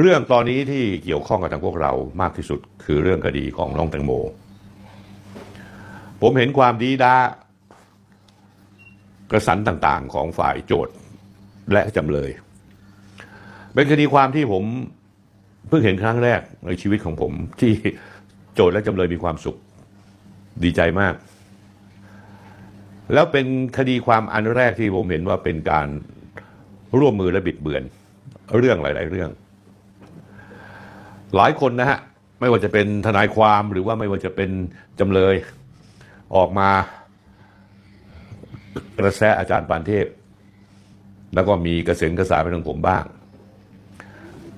เรื่องตอนนี้ที่เกี่ยวข้องกับทางพวกเรามากที่สุดคือเรื่องคดีของน้องแตงโม ผมเห็นความดีดากระสันต่างๆของฝ่ายโจทย์และจำเลย เป็นคดีความที่ผมเพิ่งเห็นครั้งแรกในชีวิตของผม ที่โจทย์และจำเลยมีความสุขดีใจมาก แล้วเป็นคดีความอันแรกที่ผมเห็นว่าเป็นการร่วมมือและบิดเบือน เรื่องหลาย ๆ เรื่อง หลายคนนะฮะไม่ว่าจะเป็นทนายความหรือว่าไม่ว่าจะเป็นจำเลย ออกมากระแสอาจารย์ปานเทพ แล้วก็มีกระเซ็นกระสายไปทางผมบ้าง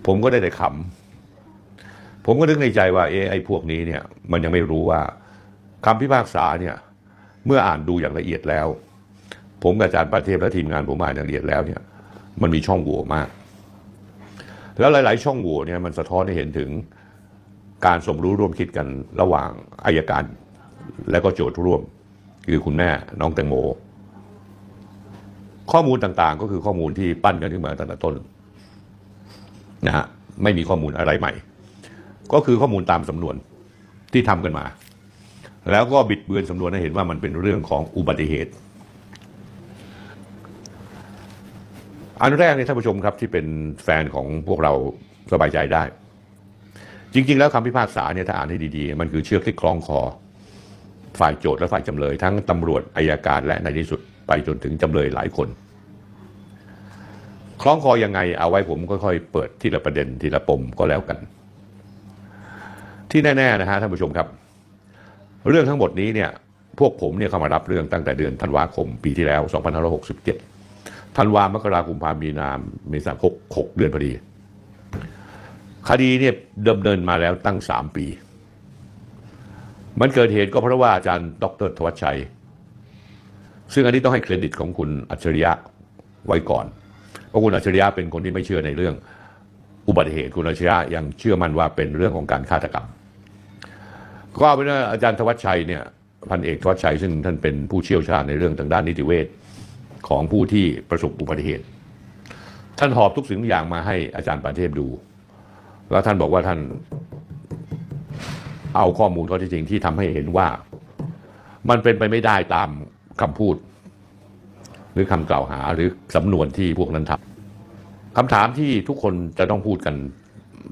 ผมก็ได้แต่ขำผมก็นึกในใจว่าเออไอ้พวกนี้เนี่ย มันยังไม่รู้ว่าคำพิพากษาเนี่ย เมื่ออ่านดูอย่างละเอียดแล้ว ผมกับอาจารย์ปานเทพและทีมงานผมอ่านอย่างละเอียดแล้วเนี่ย มันมีช่องโหว่มาก แล้วหลาย ๆ ช่องโหว่เนี่ยมันสะท้อนให้เห็นถึงการสมรู้ร่วมคิดกันระหว่างอายการ และก็โจทย์ร่วม คือคุณแม่น้องแตงโม ข้อมูลต่างๆ ก็คือข้อมูลที่ปั้นกันขึ้นมาตั้งแต่ต้นนะฮะไม่มีข้อมูลอะไรใหม่ ก็คือข้อมูลตามสำนวนที่ทำกันมา แล้วก็บิดเบือนสำนวนให้เห็นว่ามันเป็นเรื่องของอุบัติเหตุ อันแรกเนี่ยท่านผู้ชมครับที่เป็นแฟนของพวกเราสบายใจได้ จริง ๆ แล้วคำพิพากษาเนี่ยถ้าอ่านให้ดีๆ มันคือเชือกที่คล้องคอ ฝ่ายโจทย์และฝ่ายจำเลย ทั้งตำรวจอายการและในที่สุดไปจนถึงจำเลยหลายคน คล้องคอยังไงเอาไว้ผมค่อยๆเปิดทีละประเด็นทีละปมก็แล้วกัน ที่แน่ๆนะฮะท่านผู้ชมครับ เรื่องทั้งหมดนี้เนี่ยพวกผมเนี่ยเข้ามารับเรื่องตั้งแต่เดือนธันวาคมปีที่แล้ว 2567 ธันวามกราคมพามีนาเมษาหกหกเดือนพอดี คดีเนี่ยดำเนินมาแล้วตั้งสามปี มันเกิดเหตุก็เพราะว่าอาจารย์ ดรทวัชชัย ซึ่งอันนี้ต้องให้เครดิตของคุณอัจฉริยะไว้ก่อน เพราะคุณอัจฉริยะเป็นคนที่ไม่เชื่อในเรื่อง อุบัติเหตุคุณอัจฉริยะยังเชื่อมั่นว่าเป็นเรื่องของการฆาตกรรม ก็เอาเป็นว่าอาจารย์ธวัชชัยเนี่ยพันเอกธวัชชัยซึ่งท่านเป็นผู้เชี่ยวชาญในเรื่องทางด้านนิติเวช ของผู้ที่ประสบอุบัติเหตุ ท่านหอบทุกสิ่งทุกอย่างมาให้อาจารย์ปานเทพดู แล้วท่านบอกว่าท่านเอาข้อมูลข้อเที่จริงที่ทำให้เห็นว่า มันเป็นไปไม่ได้ตามคำพูด หรือคำกล่าวหาหรือสำนวนที่พวกนั้นทำคำถามที่ทุกคนจะต้องพูดกัน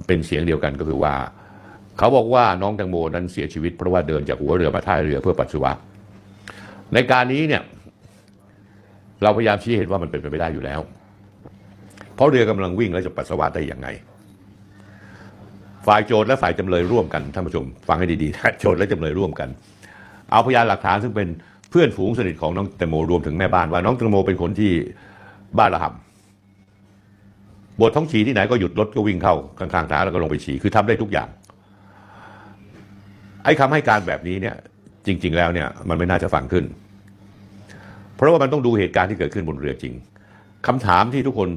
เป็นเสียงเดียวกันก็คือว่า เขาบอกว่าน้องแตงโมนั้นเสียชีวิตเพราะว่าเดินจากหัวเรือมาท้ายเรือเพื่อปัสสาวะในการนี้เนี่ย เราพยายามชี้เห็นว่ามันเป็นไปไม่ได้อยู่แล้ว เพราะเรือกำลังวิ่งแล้วจะปัสสาวะได้อยังไง ฝ่ายโจทย์และฝ่ายจำเลยร่วมกันท่านผู้ชมฟังให้ดีๆโจทย์และจำเลยร่วมกัน เอาพยานหลักฐานซึ่งเป็นเพื่อนฝูงสนิทของน้องแตงโมรวมถึงแม่บ้านว่าน้องแตงโมเป็นคนที่บ้านระห่ำบทท้องฉี่ที่ไหนก็หยุดรถก็วิ่งเข้าข้างๆทางแล้วก็ลงไปฉี่คือทำได้ทุกอย่างไอ้คำให้การแบบนี้เนี่ยจริง ๆ แล้วเนี่ยมันไม่น่าจะฟังขึ้น เพราะว่ามันต้องดูเหตุการณ์ที่เกิดขึ้นบนเรือจริงคำถามที่ทุกคน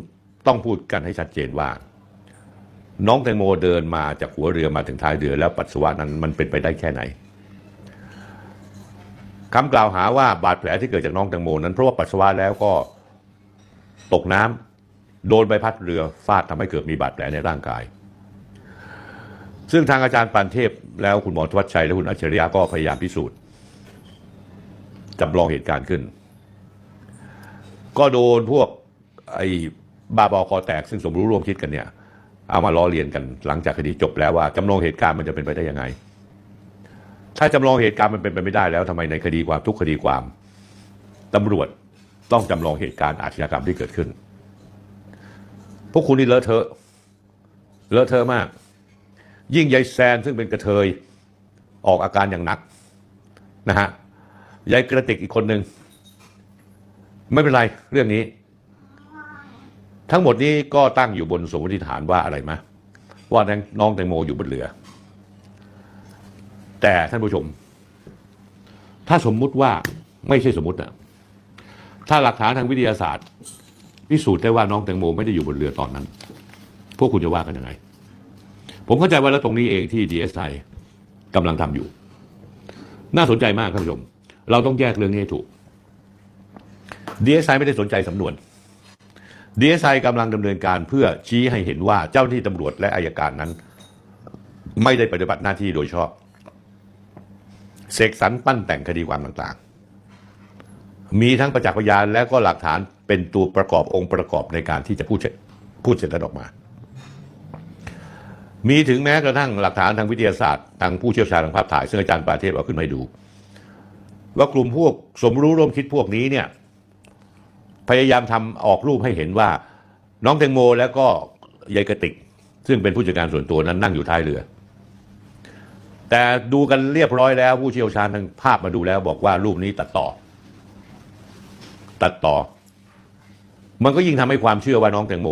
ต้องพูดกันให้ชัดเจนว่า น้องแตงโมเดินมาจากหัวเรือมาถึงท้ายเรือแล้วปัสสาวะนั้นมันเป็นไปได้แค่ไหนคำกล่าวหาว่าบาดแผลที่เกิดจากน้องแตงโมนั้นเพราะว่าปัสสาวะแล้วก็ตกน้ำโดนใบพัดเรือฟาดทำให้เกิดมีบาดแผลในร่างกาย ซึ่งทางอาจารย์ปานเทพแล้วคุณหมอทวัชชัยและคุณอัจฉริยะก็พยายามพิสูจน์จำลองเหตุการณ์ขึ้น ก็โดนพวกไอ้บาบอคอแตกซึ่งสมรู้ร่วมคิดกันเนี่ย เอามาล้อเลียนกันหลังจากคดีจบแล้วว่าจำลองเหตุการณ์มันจะเป็นไปได้ยังไง ถ้าจำลองเหตุการณ์มันเป็นไปไม่ได้แล้วทำไมในคดีความทุกคดีความตำรวจต้องจำลองเหตุการณ์อาชญากรรมที่เกิดขึ้น พวกคุณนี่เลอะเทอะ เลอะเทอะมาก ยิ่งยายแซนซึ่งเป็นกระเทยออกอาการอย่างหนักนะฮะยายกระติกอีกคนหนึ่ง ไม่เป็นไรเรื่องนี้ ทั้งหมดนี้ก็ตั้งอยู่บนสมมติฐานว่าอะไรมะว่าน้องแตงโมอยู่บนเรือ แต่ท่านผู้ชม ถ้าสมมุติว่าไม่ใช่สมมตินะถ้าหลักฐานทางวิทยาศาสตร์ พิสูจน์ได้ว่าน้องแตงโมไม่ได้อยู่บนเรือตอนนั้น พวกคุณจะว่ากันยังไง ผมเข้าใจว่าแล้วตรงนี้เองที่ดีเอสไอกำลังทำอยู่ น่าสนใจมากท่านผู้ชม เราต้องแยกเรื่องนี้ให้ถูก ดีเอสไอไม่ได้สนใจสำนวนดีเอสไอกำลังดำเนินการเพื่อชี้ให้เห็นว่าเจ้าหน้าที่ตำรวจและอายการนั้น ไม่ได้ปฏิบัติหน้าที่โดยชอบ เสกสรรปั้นแต่งคดีความต่างๆ มีทั้งประจักษ์พยานและก็หลักฐานเป็นตัวประกอบองค์ประกอบในการที่จะพูดพูดเสร็จแล้วออกมา มีถึงแม้กระทั่งหลักฐานทางวิทยาศาสตร์ทางผู้เชี่ยวชาญทางภาพถ่าย ซึ่งอาจารย์ปาเทพเอาขึ้นมาให้ดู ว่ากลุ่มพวกสมรู้ร่วมคิดพวกนี้เนี่ย พยายามทำออกรูปให้เห็นว่า น้องแตงโมแล้วก็ยายกระติก ซึ่งเป็นผู้จัดการส่วนตัวนั้นนั่งอยู่ท้ายเรือ แต่ดูกันเรียบร้อยแล้วผู้เชี่ยวชาญทางภาพมาดูแล้ว บอกว่ารูปนี้ตัดต่อ ตัดต่อ มันก็ยิ่งทำให้ความเชื่อว่าน้องแตงโม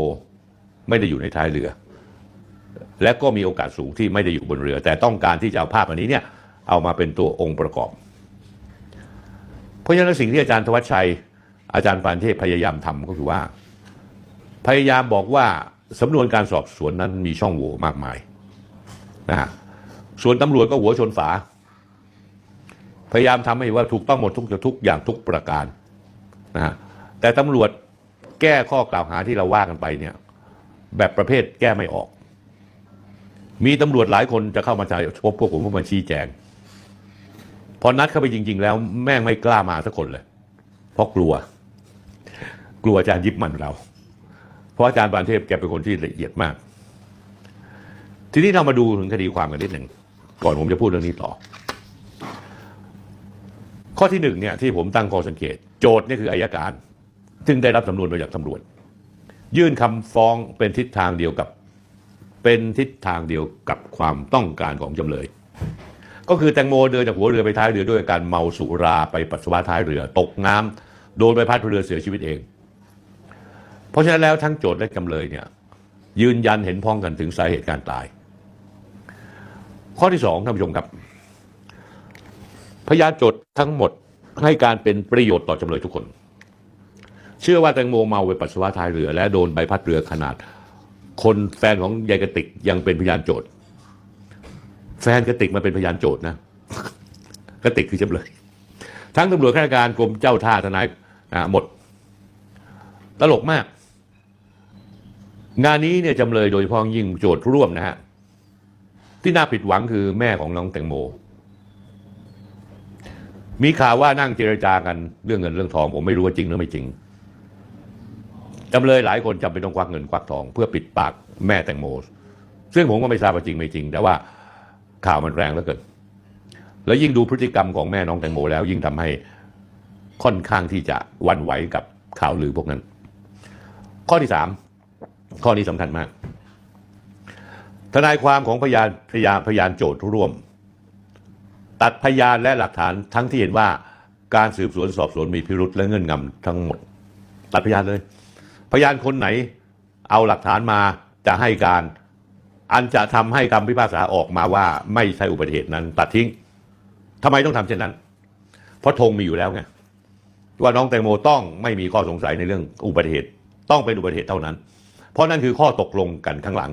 ไม่ได้อยู่ในท้ายเรือ และก็มีโอกาสสูงที่ไม่ได้อยู่บนเรือ แต่ต้องการที่จะเอาภาพอันนี้เนี่ยเอามาเป็นตัวองค์ประกอบ เพราะฉะนั้นสิ่งที่อาจารย์ธวัชชัย อาจารย์ปานเทพพยายามทำก็คือว่า พยายามบอกว่าสำนวนการสอบสวนนั้นมีช่องโหว่มากมายนะฮะส่วนตำรวจก็หัวชนฝา พยายามทำให้ว่าถูกต้องหมดทุกทุกอย่างทุกประการนะฮะแต่ตำรวจแก้ข้อกล่าวหาที่เราว่ากันไปเนี่ย แบบประเภทแก้ไม่ออก มีตำรวจหลายคนจะเข้ามาจะพบพวกผมพวกมาชี้แจง พอนัดเข้าไปจริง ๆ แล้วแม่งไม่กล้ามาสักคนเลย เพราะกลัว กลัวอาจารย์ยิบมันเรา เพราะอาจารย์ปานเทพแกเป็นคนที่ละเอียดมาก ทีนี้เรามาดูถึงคดีความกันนิดหนึ่งก่อนผมจะพูดเรื่องนี้ต่อ ข้อที่หนึ่งเนี่ยที่ผมตั้งข้อสังเกต โจทย์นี่คืออายการ ซึ่งได้รับสำนวนมาจากตำรวจ ยื่นคำฟ้องเป็นทิศทางเดียวกับ เป็นทิศทางเดียวกับความต้องการของจำเลยก็คือแตงโมเดินจากหัวเรือไปท้ายเรือด้วยการเมาสุราไปปัสสาวะท้ายเรือตกน้ำโดนใบพัดเรือเสียชีวิตเอง เพราะฉะนั้นแล้วทั้งโจทย์และจำเลยเนี่ยยืนยันเห็นพ้องกันถึงสาเหตุการตาย ข้อที่สองท่านผู้ชมครับ พยานโจทย์ทั้งหมดให้การเป็นประโยชน์ต่อจำเลยทุกคน เชื่อว่าแตงโมเมาไปปัสสาวะท้ายเรือ และโดนใบพัดเรือขนาด คนแฟนของยายกระติกยังเป็นพยานโจทย์แฟนกระติกมาเป็นพยานโจทย์นะกระติกคือจำเลย ทั้งตำรวจข้าราชการกรมเจ้าท่าทนายอ่าหมด ตลกมาก งานนี้เนี่ยจำเลยโดยเฉพาะยิ่งโจทย์ร่วมนะฮะที่น่าผิดหวังคือแม่ของน้องแตงโม มีข่าวว่านั่งเจรจากันเรื่องเงินเรื่องทอง ผมไม่รู้ว่าจริงหรือไม่จริงจำเลยหลายคนจำเป็นต้องควักเงินควักทอง เพื่อปิดปากแม่แตงโม ซึ่งผมก็ไม่ทราบว่าจริงไม่จริง แต่ว่าข่าวมันแรงเหลือเกินแล้วยิ่งดูพฤติกรรมของแม่น้องแตงโมแล้ว ยิ่งทำให้ค่อนข้างที่จะวันไหวกับข่าวลือพวกนั้น ข้อที่สาม ข้อนี้สำคัญมาก ทนายความของพยานพยานพยานโจทย์ร่วม ตัดพยานและหลักฐานทั้งที่เห็นว่าการสืบสวนสอบสวนมีพิรุษและเงื่อนงำทั้งหมด ตัดพยานเลย พยานคนไหนเอาหลักฐานมาจะให้การ อันจะทำให้คำพิพากษาออกมาว่าไม่ใช่อุบัติเหตุนั้น ตัดทิ้งทำไมต้องทำเช่นนั้น เพราะธงมีอยู่แล้วไงว่าน้องแตงโมต้องไม่มีข้อสงสัยในเรื่องอุบัติเหตุ ต้องเป็นอุบัติเหตุเท่านั้น เพราะนั่นคือข้อตกลงกันข้างหลัง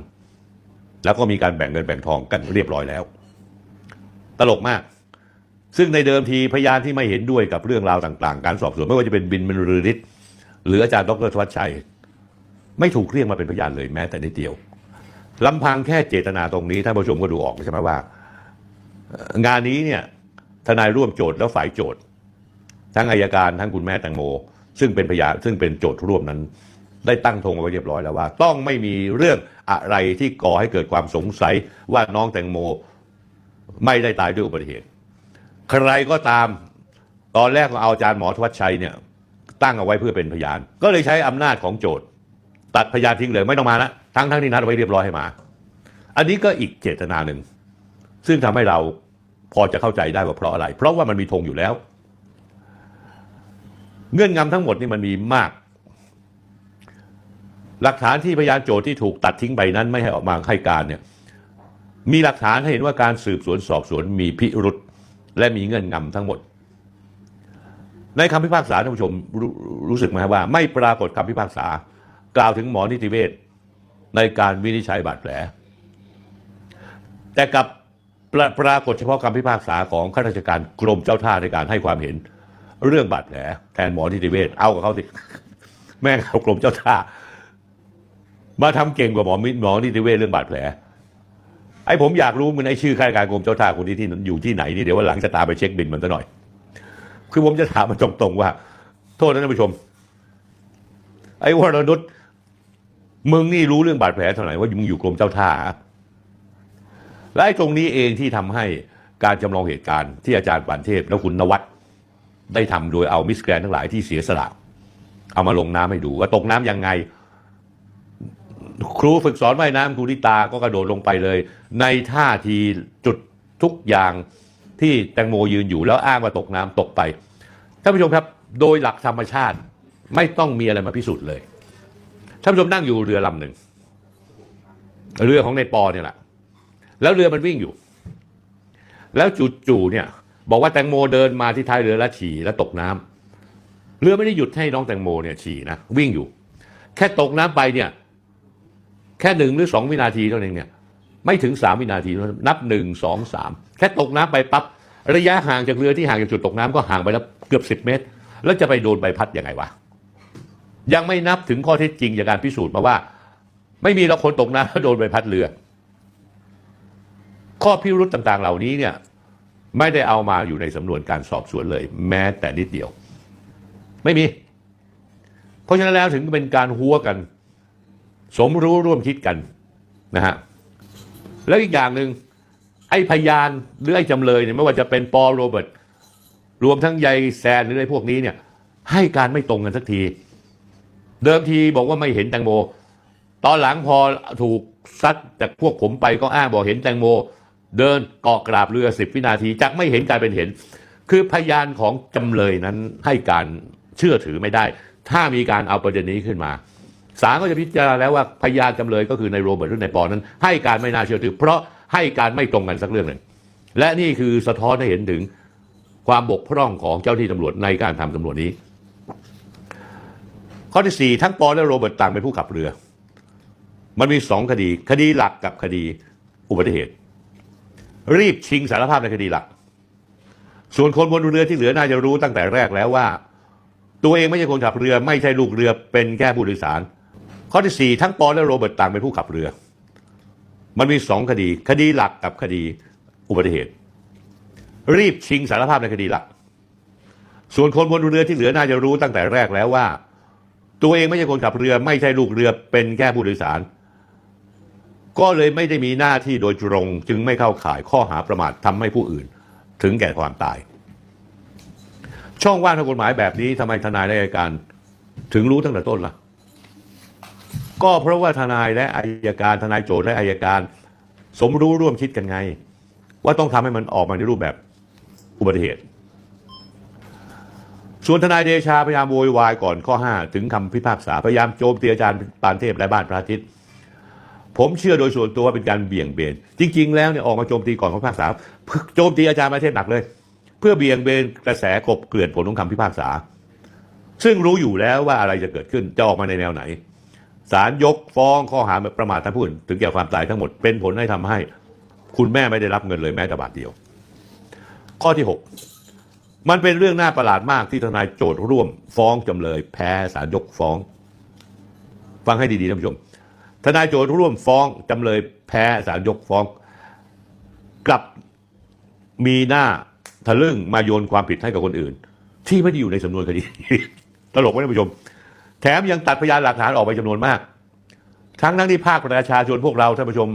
แล้วก็มีการแบ่งเงินแบ่งทองกันเรียบร้อยแล้ว ตลกมาก ซึ่งในเดิมทีพยานที่ไม่เห็นด้วยกับเรื่องราวต่างๆ การสอบสวนไม่ว่าจะเป็นบินบรรลือฤทธิ์หรืออาจารย์ดรธวัชชัย ไม่ถูกเรียกมาเป็นพยานเลยแม้แต่นิดเดียวลำพังแค่เจตนาตรงนี้ท่านผู้ชมก็ดูออกใช่ไหมว่า งานนี้เนี่ยทนายร่วมโจทย์แล้วฝ่ายโจทย์ ทั้งอายการทั้งคุณแม่แตงโม ซึ่งเป็นพยานซึ่งเป็นโจทย์ร่วมนั้น ได้ตั้งธงเอาไว้เรียบร้อยแล้วว่า ต้องไม่มีเรื่องอะไรที่ก่อให้เกิดความสงสัยว่าน้องแตงโมไม่ได้ตายด้วยอุบัติเหตุ ใครก็ตามตอนแรกก็เอาอาจารย์หมอทวัชชัยเนี่ยตั้งเอาไว้เพื่อเป็นพยาน ก็เลยใช้อำนาจของโจทย์ ตัดพยานทิ้งเลยไม่ต้องมาละทั้งทั้งที่นัดไว้เรียบร้อยให้มา อันนี้ก็อีกเจตนาหนึ่ง ซึ่งทำให้เราพอจะเข้าใจได้ว่าเพราะอะไร เพราะว่ามันมีธงอยู่แล้ว เงื่อนงำทั้งหมดนี่มันมีมาก หลักฐานที่พยานโจทย์ที่ถูกตัดทิ้งไปนั้นไม่ให้ออกมาให้การเนี่ยมีหลักฐานให้เห็นว่าการสืบสวนสอบสวนมีพิรุษและมีเงื่อนงำทั้งหมด ในคำพิพากษาท่านผู้ชมรรู้สึกไหมว่า ไม่ปรากฏคำพิพากษา กล่าวถึงหมอนิติเวชในการวินิจฉัยบาดแผล แต่กับปราปรากฏเฉพาะคำพิพากษาของข้าราชการกรมเจ้าท่าในการให้ความเห็น เรื่องบาดแผลแทนหมอนิติเวชเอากับเขาสิแม่งเอากรมเจ้าท่า มาทำเก่งกว่าหมอมิหมอนิติเวชเรื่องบาดแผล ไอ้ผมอยากรู้มันไอ้ชื่อข้าราชการกรมเจ้าท่าคนนี้ที่อยู่ที่ไหนนี่เดี๋ยววันหลังจะตามไปเช็คบินมันซะหน่อย คือผมจะถามมันตรงๆว่า โทษนะท่านผู้ชม ไอ้วรนุชมึงนี่รู้เรื่องบาดแผลเท่าไหร่ว่ามึงอยู่กรมเจ้าท่าและไอ้ตรงนี้เองที่ทำให้การจำลองเหตุการณ์ที่อาจารย์ปานเทพและคุณนวัดได้ทำโดยเอามิสแกรนทั้งหลายที่เสียสละเอามาลงน้ำให้ดูว่าตกน้ำยังไง ครูฝึกสอนว่ายน้ำครูนิตาก็กระโดดลงไปเลย ในท่าทีจุดทุกอย่างที่แตงโมยืนอยู่แล้วอ้างว่าตกน้ำตกไปท่านผู้ชมครับ โดยหลักธรรมชาติไม่ต้องมีอะไรมาพิสูจน์เลยท่านผู้ชมนั่งอยู่เรือลำหนึ่งเรือของในปอเนี่ยแหละแล้วเรือมันวิ่งอยู่ แล้วจู่ๆเนี่ย บอกว่าแตงโมเดินมาที่ท้ายเรือแล้วฉี่แล้วตกน้ำเรือไม่ได้หยุดให้น้องแตงโมเนี่ยฉี่นะวิ่งอยู่ แค่ตกน้ำไปเนี่ย ค่หนึ่งหรือสองวินาทีเท่านั้นเองเนี่ยไม่ถึงสามวินาทีเท่านั้นนับหนึ่งสองสามแค่ตกน้ำไปปั๊บระยะห่างจากเรือที่ห่างจากจุดตกน้ำก็ห่างไปแล้วเกือบสิบเมตร แล้วจะไปโดนใบพัดยังไงวะยังไม่นับถึงข้อเท็จจริงจากการพิสูจน์มาว่า ไม่มีเราคนตกน้ำแล้วโดนใบพัดเรือ ข้อพิรุธต่างๆ เหล่านี้เนี่ยไม่ได้เอามาอยู่ในสำนวนการสอบสวนเลย แม้แต่นิดเดียว ไม่มี เพราะฉะนั้นแล้วถึงเป็นการหัวกัน สมรู้ร่วมคิดกันนะฮะแล้วอีกอย่างหนึ่งไอ้พยานหรือไอ้จำเลยเนี่ยไม่ว่าจะเป็นปอโรเบิร์ตรวมทั้งยายแซนหรืออะไรพวกนี้เนี่ยให้การไม่ตรงกันสักที เดิมทีบอกว่าไม่เห็นแตงโม ตอนหลังพอถูกซัดจากพวกผมไปก็อ้างบอกเห็นแตงโม เดินเกาะกราบเรือสิบวินาทีจากไม่เห็นกลายเป็นเห็น คือพยานของจำเลยนั้นให้การเชื่อถือไม่ได้ ถ้ามีการเอาประเด็นนี้ขึ้นมา ศาลก็จะพิจารณาแล้วว่าพยานจำเลยก็คือในายโรเบิร์ตหรือในายปอนั้น ให้การไม่น่าเชื่อถือ เพราะให้การไม่ตรงกันสักเรื่องหนึ่งและนี่คือสะท้อนให้เห็นถึงความบกพร่องของเจ้าที่ตำรวจในการทำตำรวจนี้ ข้อที่สี่ทั้งปอและโรเบิร์ตต่างเป็นผู้ขับเรือ มันมีสองคดี คดีหลักกับคดีอุบัติเหตุ รีบชิงสารภาพในคดีหลัก ส่วนคนบนเรือที่เหลือน่าจะรู้ตั้งแต่แรกแล้วว่า ตัวเองไม่ใช่คนขับเรือ ไม่ใช่ลูกเรือเป็นแค่ผู้โดยสาร ข้อที่สี่ทั้งปอและโรเบิร์ตต่างเป็นผู้ขับเรือ มันมีสองคดี คดีหลักกับคดีอุบัติเหตุ รีบชิงสารภาพในคดีหลัก ส่วนคนบนเรือที่เหลือน่าจะรู้ตั้งแต่แรกแล้วว่า ตัวเองไม่ใช่คนขับเรือ ไม่ใช่ลูกเรือเป็นแค่ผู้โดยสาร ก็เลยไม่ได้มีหน้าที่โดยตรงจึงไม่เข้าข่ายข้อหาประมาททำให้ผู้อื่น ถึงแก่ความตาย ช่องว่างทางกฎหมายแบบนี้ทำไมทนายและอัยการ ถึงรู้ตั้งแต่ต้นล่ะ ก็เพราะว่าทนายและอายการทนายโจทย์และอายการ สมรู้ร่วมคิดกันไง ว่าต้องทำให้มันออกมาในรูปแบบอุบัติเหตุ ส่วนทนายเดชาพยายามโวยวายก่อนข้อ 5 ถึงคำพิพากษา พยายามโจมตีอาจารย์ปานเทพและบ้านพระอาทิตย์ ผมเชื่อโดยส่วนตัวว่าเป็นการเบี่ยงเบน จริง ๆ แล้วเนี่ยออกมาโจมตีก่อนคำพิพากษาโจมตีอาจารย์ปานเทพหนักเลย เพื่อเบี่ยงเบนกระแสกบเกลื่อนผลของคำพิพากษา ซึ่งรู้อยู่แล้วว่าอะไรจะเกิดขึ้นจะออกมาในแนวไหน ศาลยกฟ้องข้อหาประมาทท่านผู้อื่นถึงแก่ความตายทั้งหมดเป็นผลให้ทำให้ คุณแม่ไม่ได้รับเงินเลยแม้แต่บาทเดียว ข้อที่ 6 มันเป็นเรื่องน่าประหลาดมากที่ทนายโจทย์ร่วม ฟ้องจำเลย แพ้ศาลยกฟ้อง ฟังให้ดีๆท่านผู้ชม ทนายโจทย์ร่วมฟ้องจำเลยแพ้ศาลยกฟ้อง กลับมีหน้าทะลึ่งมาโยนความผิดให้กับคนอื่น ที่ไม่ได้อยู่ในสำนวนคดีตลกไหมท่านผู้ชม แถมยังตัดพยานหลักฐานออกไปจำนวนมาก ทั้งทั้งที่ภาคประชาชนพวกเราท่านผู้ชม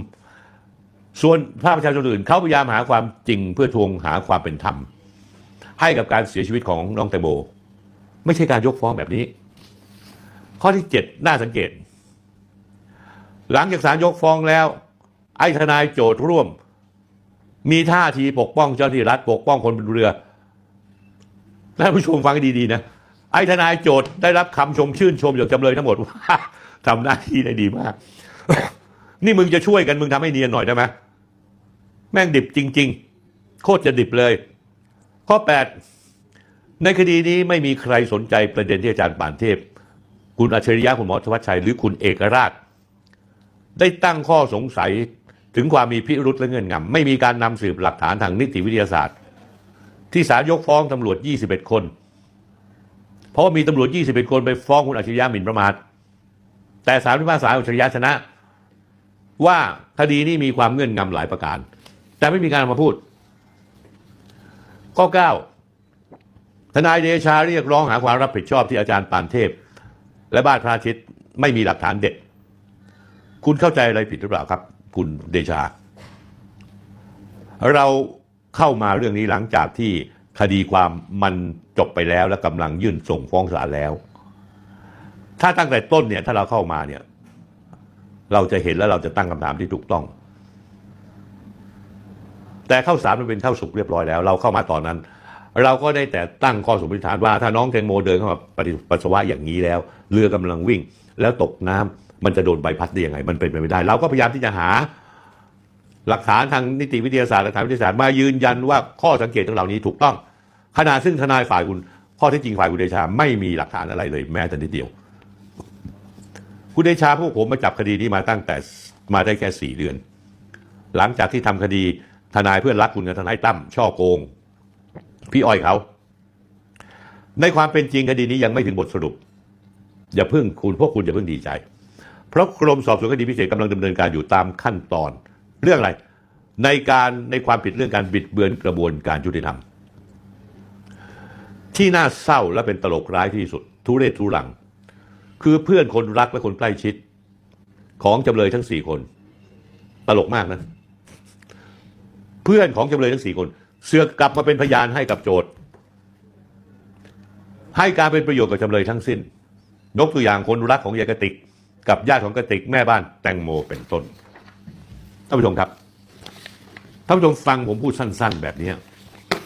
ส่วนภาคประชาชนอื่นเขาพยายามหาความจริงเพื่อทวงหาความเป็นธรรม ให้กับการเสียชีวิตของน้องแตงโมไม่ใช่การยกฟ้องแบบนี้ ข้อที่เจ็ดน่าสังเกต หลังจากศาลยกฟ้องแล้ว ไอ้ทนายโจทร่วม มีท่าทีปกป้องเจ้าหน้าที่รัฐปกป้องคนบนเรือท่านผู้ชมฟังให้ดีๆนะ ไอ้ทนายโจทย์ได้รับคำชมชื่นชมจากจำเลยทั้งหมดว่าทำหน้าที่ได้ดีมาก นี่มึงจะช่วยกันมึงทำให้เนียนหน่อยได้ไหมแม่งดิบจริง ๆ โคตรจะดิบเลย ข้อ 8 ในคดีนี้ไม่มีใครสนใจประเด็นที่อาจารย์ปานเทพ คุณอัจฉริยะคุณหมอธวัชชัย หรือคุณเอกราช ได้ตั้งข้อสงสัยถึงความมีพิรุษและเงื่อนงำไม่มีการนำสืบหลักฐานทางนิติวิทยาศาสตร์ ที่ศาลยกฟ้องตำรวจ 21 คนเพ ราะว่ามีตำรวจ 21 คนไปฟ้องคุณอัจฉริยะหมิ่นประมาท แต่สารพิพากษาอัจฉริยะชนะ ว่าคดีนี้มีความเงื่อนงำหลายประการ แต่ไม่มีการเอามาพูด ข้อ 9 ทนายเดชาเรียกร้องหาความรับผิดชอบที่อาจารย์ปานเทพ และบ้านพระอาทิตย์ไม่มีหลักฐานเด็ด คุณเข้าใจอะไรผิดหรือเปล่าครับ คุณเดชา เราเข้ามาเรื่องนี้หลังจากที่ คดีความมันจบไปแล้วและกำลังยื่นส่งฟ้องศาลแล้ว ถ้าตั้งแต่ต้นเนี่ย ถ้าเราเข้ามาเนี่ย เราจะเห็นแล้วเราจะตั้งคำถามที่ถูกต้อง แต่เข้าสารมันเป็นเข้าสุกเรียบร้อยแล้ว เราเข้ามาตอนนั้น เราก็ได้แต่ตั้งข้อสมมติฐานว่า ถ้าน้องแตงโมเดินเข้ามาปฏิปัสสาวะอย่างนี้แล้ว เรือกำลังวิ่ง แล้วตกน้ำมันจะโดนใบพัดได้ยังไง มันเป็นไปไม่ได้ เราก็พยายามที่จะหาหลักฐานทางนิติวิทยาศาสตร์หลักฐานวิทยาศาสตร์มายืนยันว่าข้อสังเกตทั้งเหล่านี้ถูกต้อง ขณะซึ่งทนายฝ่ายคุณข้อที่จริงฝ่ายคุณเดชาไม่มีหลักฐานอะไรเลย แม้แต่นิดเดียว คุณเดชาพวกผมมาจับคดีนี้มาตั้งแต่มาได้แค่สี่เดือน หลังจากที่ทำคดีทนายเพื่อนรักคุณกับทนายตั้มช่อโกง พี่อ้อยเขา ในความเป็นจริงคดีนี้ยังไม่ถึงบทสรุป อย่าเพิ่งคุณพวกคุณอย่าเพิ่งดีใจ เพราะกรมสอบสวนคดีพิเศษกำลังดำเนินการอยู่ตามขั้นตอน เรื่องอะไร ในการในความผิดเรื่องการบิดเบือนกระบวนการยุติธรรม ที่น่าเศร้าและเป็นตลกร้ายที่สุด ทุเรศทุรัง คือเพื่อนคนรักและคนใกล้ชิด ของจำเลยทั้งสี่คน ตลกมากนะ เพื่อนของจำเลยทั้งสี่คน เสือกกลับมาเป็นพยานให้กับโจทย์ ให้การเป็นประโยชน์กับจำเลยทั้งสิ้น ยกตัวอย่างคนรักของยายกติก กับญาติของกติกแม่บ้านแตงโมเป็นต้นท่านผู้ชมครับท่านผู้ชมฟังผมพูดสั้น ๆ แบบนี้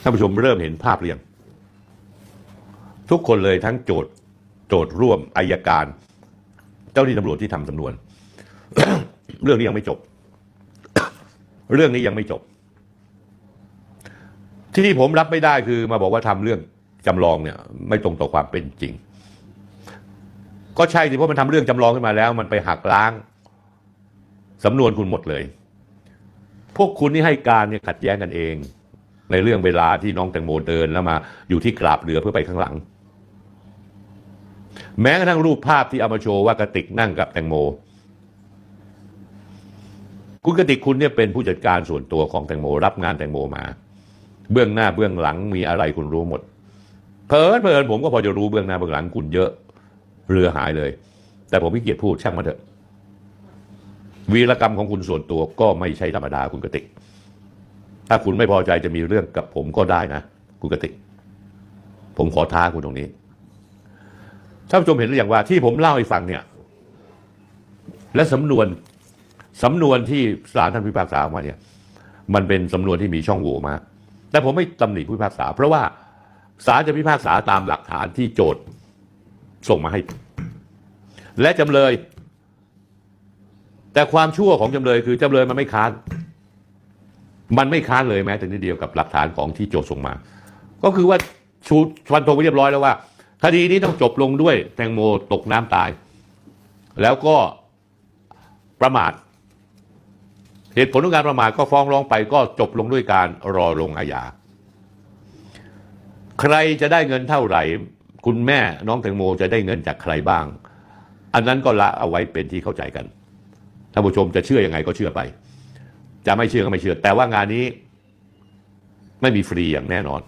ท่านผู้ชมเริ่มเห็นภาพหรือยัง ทุกคนเลยทั้งโจทย์โจทย์ร่วมอายการ เจ้าหน้าที่ตำรวจที่ทำสำนวน เรื่องนี้ยังไม่จบ เรื่องนี้ยังไม่จบ ที่ที่ผมรับไม่ได้คือมาบอกว่าทำเรื่องจำลองเนี่ย ไม่ตรงต่อความเป็นจริง ก็ใช่สิเพราะมันทำเรื่องจำลองขึ้นมาแล้ว มันไปหักล้างสำนวนคุณหมดเลย พวกคุณนี่ให้การเนี่ยขัดแย้งกันเอง ในเรื่องเวลาที่น้องแตงโมเดินแล้วมาอยู่ที่กราบเรือเพื่อไปข้างหลัง แม้กระทั่งรูปภาพที่เอามาโชว์ว่ากระติกนั่งกับแตงโม คุณกติกคุณเนี่ยเป็นผู้จัดการส่วนตัวของแตงโม รับงานแตงโมมา เบื้องหน้าเบื้องหลังมีอะไรคุณรู้หมด เพลินเพลินผมก็พอจะรู้เบื้องหน้าเบื้องหลังคุณเยอะเรือหายเลย แต่ผมไม่เกียจพูดช่างมาเถอะ วีรกรรมของคุณส่วนตัวก็ไม่ใช่ธรรมดาคุณกติก ถ้าคุณไม่พอใจจะมีเรื่องกับผมก็ได้นะ คุณกติก ผมขอท้าคุณตรงนี้ ท่านผู้ชมเห็นหรือยังว่าที่ผมเล่าให้ฟังเนี่ย และสำนวนสำนวนที่ศาลท่านพิพากษาออกมาเนี่ย มันเป็นสำนวนที่มีช่องโหว่มา แต่ผมไม่ตำหนิผู้พิพากษา เพราะว่าศาลจะพิพากษาตามหลักฐานที่โจทย์ส่งมาให้ และจำเลย แต่ความชั่วของจำเลยคือจำเลยมันไม่ค้าน มันไม่ค้านเลยแม้แต่นิดเดียวกับหลักฐานของที่โจทย์ส่งมา ก็คือว่าชูฟันธงไปเรียบร้อยแล้วว่า คดีนี้ต้องจบลงด้วยแตงโมตกน้ำตาย แล้วก็ประมาท เหตุผลของการประมาทก็ฟ้องร้องไปก็จบลงด้วยการรอลงอาญาใครจะได้เงินเท่าไหร่ คุณแม่น้องแตงโมจะได้เงินจากใครบ้าง อันนั้นก็ละเอาไว้เป็นที่เข้าใจกันท่านผู้ชมจะเชื่อยังไงก็เชื่อไป จะไม่เชื่อก็ไม่เชื่อ แต่ว่างานนี้ไม่มีฟรีอย่างแน่นอน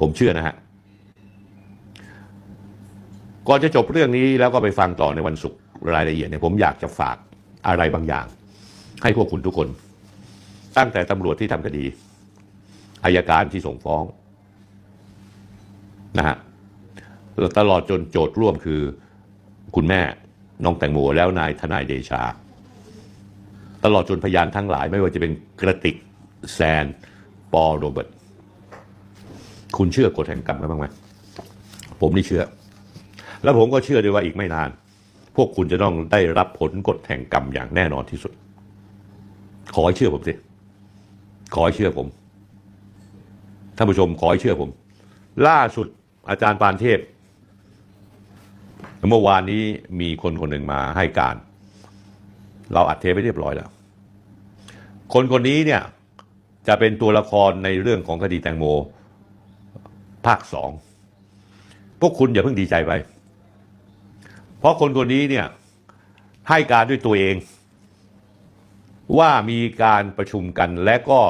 ผมเชื่อนะฮะ ก่อนจะจบเรื่องนี้แล้วก็ไปฟังต่อในวันศุกร์รายละเอียดเนี่ยผมอยากจะฝากอะไรบางอย่าง ให้พวกคุณทุกคน ตั้งแต่ตำรวจที่ทำคดีอายการที่ส่งฟ้องนะฮะตลอดจนโจทย์ร่วมคือคุณแม่น้องแตงโมแล้วนายทนายเดชา ตลอดจนพยานทั้งหลายไม่ว่าจะเป็นกระติกแซน ปอโรเบิร์ตคุณเชื่อกฎแห่งกรรมกันบ้างไหมผมนี่เชื่อ แล้วผมก็เชื่อด้วยว่าอีกไม่นาน พวกคุณจะต้องได้รับผลกฎแห่งกรรมอย่างแน่นอนที่สุด ขอให้เชื่อผมสิ ขอให้เชื่อผมท่านผู้ชมขอให้เชื่อผม ล่าสุดอาจารย์ปานเทพ เมื่อวานนี้มีคนคนหนึ่งมาให้การ เราอัดเทปไปเรียบร้อยแล้ว คนคนนี้เนี่ยจะเป็นตัวละครในเรื่องของคดีแตงโม ภาคสอง พวกคุณอย่าเพิ่งดีใจไป เพราะคนคนนี้เนี่ยให้การด้วยตัวเอง ว่ามีการประชุมกันและก็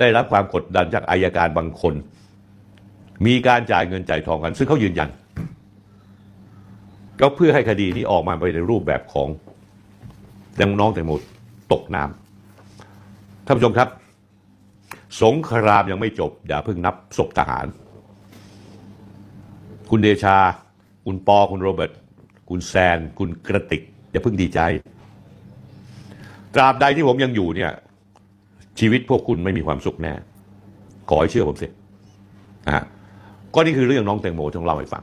ได้รับความกดดันจากอายการบางคน มีการจ่ายเงินจ่ายทองกัน ซึ่งเขายืนยัน ก็เพื่อให้คดีนี้ออกมาไปในรูปแบบของแตงน้องแตงโมตกน้ำท่านผู้ชมครับ สงครามยังไม่จบ อย่าเพิ่งนับศพทหาร คุณเดชา คุณปอ คุณโรเบิร์ต คุณแซน คุณกระติก อย่าเพิ่งดีใจ ตราบใดที่ผมยังอยู่เนี่ย ชีวิตพวกคุณไม่มีความสุขแน่ ขอให้เชื่อผมสินะฮะก็นี่คือเรื่องน้องแตงโมที่ต้องเล่าให้ฟัง